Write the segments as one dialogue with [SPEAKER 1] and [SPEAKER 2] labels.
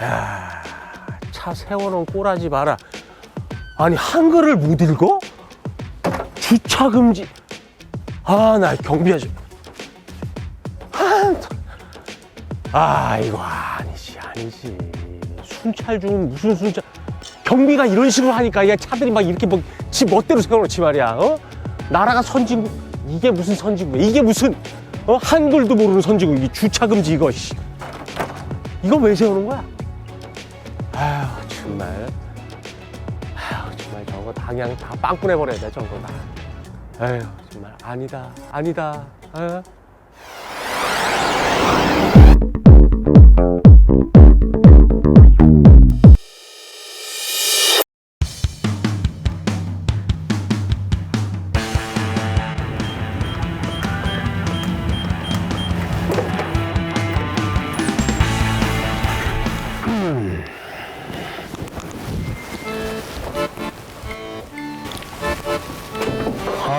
[SPEAKER 1] 야, 차 세워놓은 꼬라지 마라. 아니 한글을 못 읽어? 주차 금지. 아, 나 경비 아저씨. 아, 아, 이거 아니지, 아니지. 순찰 중은 무슨 순찰? 경비가 이런 식으로 하니까 야 차들이 막 이렇게 뭐지 멋대로 세워놓지 말이야. 어? 나라가 선진국 이게 무슨 선진국이야? 이게 무슨 어? 한글도 모르는 선진국 이 주차 금지 이거. 씨. 이거 왜 세우는 거야? 아휴 정말. 아휴 정말 저거 다 빵꾸내 버려야 돼 저거 다. 아휴 정말 아니다 아니다. 어?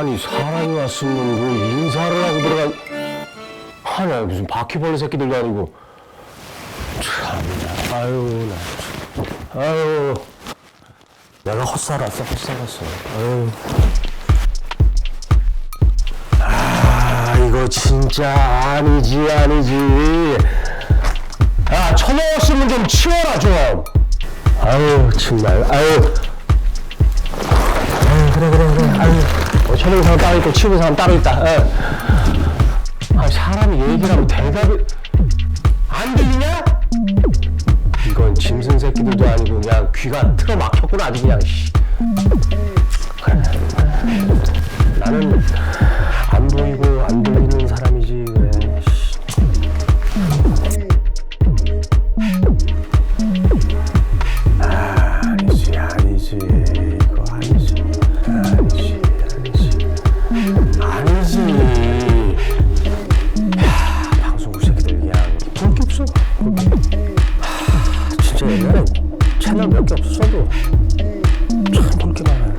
[SPEAKER 1] 아니 사람이 왔으면 뭐 인사를 하고 들어간 하나 무슨 바퀴벌레 새끼들도 아니고. 참나 아유 나 참. 아유. 내가 헛살았어 헛살았어. 아유. 아 이거 진짜 아니지 아니지. 야 쳐넣었으면 좀 치워라 좀. 아유 정말. 아유. 아유, 그래 그래 그래. 아유 어, 쳐내는 사람 따로 있고 치우는 사람 따로 있다 예. 아 사람이 얘기를 하면 대답을 안 들리냐? 이건 짐승 새끼들도 아니고 그냥 귀가 틀어 막혔구나 아주 그냥 씨. 채널 몇 개 없었어도 참볼게 많았는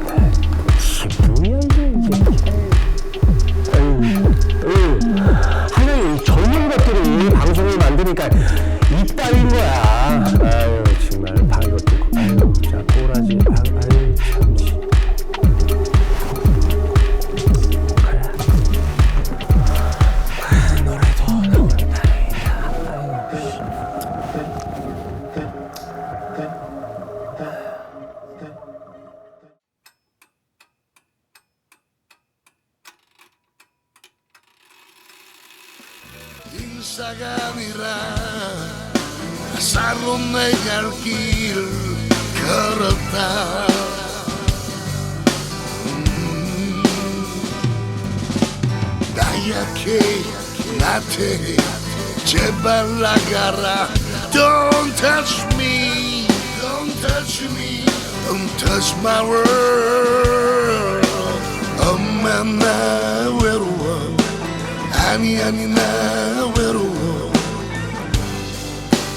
[SPEAKER 2] 인사가 아니라 살로 내갈 길을 걸었다 음, 나약해 나태해 제발 나가라 Don't touch me Don't touch me Don't touch my world 엄마 나 외로워 아